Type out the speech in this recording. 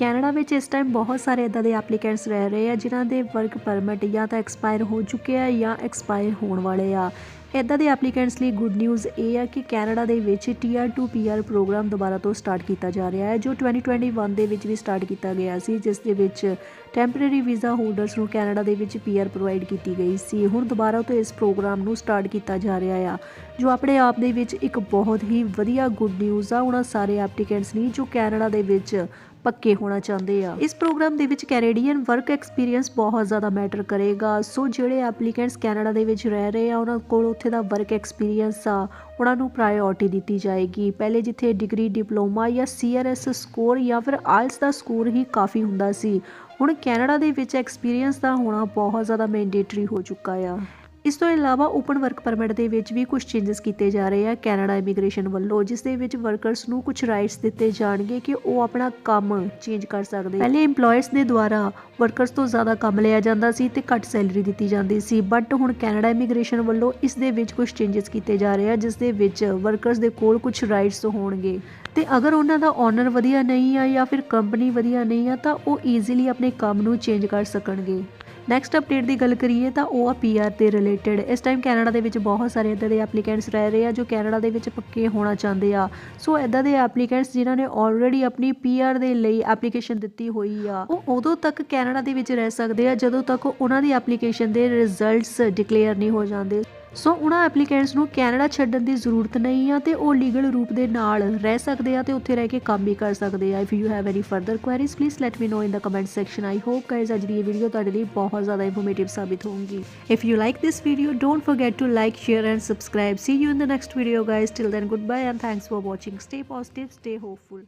Canada ਵਿੱਚ ਇਸ time ਬਹੁਤ ਸਾਰੇ ਇਦਾਂ ਦੇ ਐਪਲੀਕੈਂਟਸ ਰਹਿ ਰਹੇ ਆ, ਜਿਨ੍ਹਾਂ ਦੇ ਵਰਕ ਪਰਮਿਟ ਜਾਂ ਤਾਂ ਐਕਸਪਾਇਰ ਹੋ ਚੁੱਕੇ ਆ ਜਾਂ ਐਕਸਪਾਇਰ ਹੋਣ ਵਾਲੇ ਆ। ਇਦਾਂ ਦੇ ਐਪਲੀਕੈਂਟਸ ਲਈ ਗੁੱਡ ਨਿਊਜ਼ ਇਹ ਆ ਕਿ ਕੈਨੇਡਾ ਦੇ ਵਿੱਚ ਟੀਆਰ 2 ਪੀਆਰ ਪ੍ਰੋਗਰਾਮ ਦੁਬਾਰਾ ਤੋਂ ਸਟਾਰਟ ਕੀਤਾ ਜਾ ਰਿਹਾ ਹੈ, ਜੋ 2021 ਦੇ ਵਿੱਚ ਵੀ ਸਟਾਰਟ ਕੀਤਾ ਗਿਆ ਸੀ, ਜਿਸ ਦੇ ਵਿੱਚ ਟੈਂਪਰੇਰੀ ਵੀਜ਼ਾ ਹੋਲਡਰਸ ਨੂੰ ਕੈਨੇਡਾ ਦੇ ਵਿੱਚ ਪੀਆਰ ਪ੍ਰੋਵਾਈਡ ਕੀਤੀ ਗਈ ਸੀ। ਹੁਣ ਦੁਬਾਰਾ ਤੋਂ ਇਸ ਪ੍ਰੋਗਰਾਮ ਨੂੰ ਸਟਾਰਟ ਕੀਤਾ ਜਾ ਰਿਹਾ ਆ, ਜੋ ਆਪਣੇ ਆਪ ਦੇ ਵਿੱਚ ਇੱਕ ਬਹੁਤ ਹੀ ਵਧੀਆ ਗੁੱਡ ਨਿਊਜ਼ ਆ। ਉਹਨਾਂ ਸਾਰੇ ਐਪਲੀਕੈਂਟਸ ਲਈ ਜੋ ਕੈਨੇਡਾ ਦੇ ਵਿੱਚ ਪੱਕੇ ਹੋਣਾ ਚਾਹੁੰਦੇ ਆ। ਇਸ ਪ੍ਰੋਗਰਾਮ ਦੇ ਵਿੱਚ ਕੈਨੇਡੀਅਨ ਵਰਕ ਐਕਸਪੀਰੀਅੰਸ ਬਹੁਤ ਜ਼ਿਆਦਾ ਮੈਟਰ ਕਰੇਗਾ। ਸੋ ਜਿਹੜੇ ਐਪਲੀਕੈਂਟਸ ਕੈਨੇਡਾ ਦੇ ਵਿੱਚ ਰਹਿ ਰਹੇ ਆ, ਉਹਨਾਂ ਕੋਲ ਉੱਥੇ ਦਾ ਵਰਕ ਐਕਸਪੀਰੀਅੰਸ ਆ, ਉਹਨਾਂ ਨੂੰ ਪ੍ਰਾਇੋਰਟੀ ਦਿੱਤੀ ਜਾਏਗੀ। ਪਹਿਲੇ ਜਿੱਥੇ ਡਿਗਰੀ, ਡਿਪਲੋਮਾ ਜਾਂ ਸੀਆਰਐਸ ਸਕੋਰ ਜਾਂ ਫਿਰ ਆਇਲਸ ਦਾ ਸਕੋਰ ਹੀ ਕਾਫੀ ਹੁੰਦਾ ਸੀ, ਹੁਣ ਕੈਨੇਡਾ ਦੇ ਵਿੱਚ ਐਕਸਪੀਰੀਅੰਸ ਦਾ ਹੋਣਾ ਬਹੁਤ ਜ਼ਿਆਦਾ ਮੈਂਡੇਟਰੀ ਹੋ ਚੁੱਕਾ ਆ। ਇਸ ਤੋਂ ਇਲਾਵਾ ਓਪਨ ਵਰਕ ਪਰਮਿਟ ਦੇ ਵਿੱਚ ਵੀ ਕੁਝ ਚੇਂਜਸ ਕੀਤੇ ਜਾ ਰਹੇ ਆ ਕੈਨੇਡਾ ਇਮੀਗ੍ਰੇਸ਼ਨ ਵੱਲੋਂ, ਜਿਸ ਦੇ ਵਿੱਚ ਵਰਕਰਸ ਨੂੰ ਕੁਝ ਰਾਈਟਸ ਦਿੱਤੇ ਜਾਣਗੇ ਕਿ ਉਹ ਆਪਣਾ ਕੰਮ ਚੇਂਜ ਕਰ ਸਕਦੇ ਪਹਿਲੇ EMPLOYERS ਦੇ ਦੁਆਰਾ ਵਰਕਰਸ ਤੋਂ ਜ਼ਿਆਦਾ ਕੰਮ ਲਿਆ ਜਾਂਦਾ ਸੀ ਤੇ ਘੱਟ ਸੈਲਰੀ ਦਿੱਤੀ ਜਾਂਦੀ ਸੀ ਬਟ ਹੁਣ ਕੈਨੇਡਾ ਇਮੀਗ੍ਰੇਸ਼ਨ ਵੱਲੋਂ ਇਸ ਦੇ ਵਿੱਚ ਕੁਝ ਚੇਂਜਸ ਕੀਤੇ ਜਾ ਰਹੇ ਆ, ਜਿਸ ਦੇ ਵਿੱਚ ਵਰਕਰਸ ਦੇ ਕੋਲ ਕੁਝ ਰਾਈਟਸ ਹੋਣਗੇ। ਤੇ ਅਗਰ ਉਹਨਾਂ ਦਾ ਓਨਰ ਵਧੀਆ ਨਹੀਂ ਆ ਜਾਂ ਫਿਰ ਕੰਪਨੀ ਵਧੀਆ ਨਹੀਂ ਆ, ਤਾਂ ਉਹ ਈਜ਼ੀਲੀ ਆਪਣੇ ਕੰਮ ਨੂੰ ਚੇਂਜ ਕਰ ਸਕਣਗੇ। ਨੈਕਸਟ ਅਪਡੇਟ ਦੀ ਗੱਲ ਕਰੀਏ ਤਾਂ ਉਹ ਆ ਪੀਆਰ ਦੇ ਰਿਲੇਟਡ ਇਸ ਟਾਈਮ ਕੈਨੇਡਾ ਦੇ ਵਿੱਚ ਬਹੁਤ ਸਾਰੇ ਇਦਾਂ ਦੇ ਐਪਲੀਕੈਂਟਸ ਰਹਿ ਰਹੇ ਆ ਜੋ ਕੈਨੇਡਾ ਦੇ ਵਿੱਚ ਪੱਕੇ ਹੋਣਾ ਚਾਹੁੰਦੇ ਆ। ਸੋ ਇਦਾਂ ਦੇ ਐਪਲੀਕੈਂਟਸ ਜਿਨ੍ਹਾਂ ਨੇ ਆਲਰੇਡੀ ਆਪਣੀ ਪੀਆਰ ਦੇ ਲਈ ਐਪਲੀਕੇਸ਼ਨ ਦਿੱਤੀ ਹੋਈ ਆ, ਉਹ ਉਦੋਂ ਤੱਕ ਕੈਨੇਡਾ ਦੇ ਵਿੱਚ ਰਹਿ ਸਕਦੇ ਆ ਜਦੋਂ ਤੱਕ ਉਹਨਾਂ ਦੀ ਐਪਲੀਕੇਸ਼ਨ ਦੇ ਰਿਜ਼ਲਟਸ ਡਿਕਲੇਅਰ ਨਹੀਂ ਹੋ ਜਾਂਦੇ। ਸੋ ਉਹਨਾਂ ਐਪਲੀਕੈਂਟਸ ਨੂੰ ਕੈਨੇਡਾ ਛੱਡਣ ਦੀ ਜ਼ਰੂਰਤ ਨਹੀਂ ਆ ਤੇ ਉਹ ਲੀਗਲ ਰੂਪ ਦੇ ਨਾਲ ਰਹਿ ਸਕਦੇ ਆ ਤੇ ਉੱਥੇ ਰਹਿ ਕੇ ਕੰਮ ਵੀ ਕਰ ਸਕਦੇ ਆ। If you have any further queries please let me know in the comment section I hope guys ਅੱਜ ਦੀ ਇਹ ਵੀਡੀਓ ਤੁਹਾਡੇ ਲਈ ਬਹੁਤ ਜ਼ਿਆਦਾ ਇਨਫੋਰਮੇਟਿਵ ਸਾਬਿਤ ਹੋਊਗੀ। If you like this video don't forget to like share and subscribe see you in the next video guys till then good bye and thanks for watching stay positive stay hopeful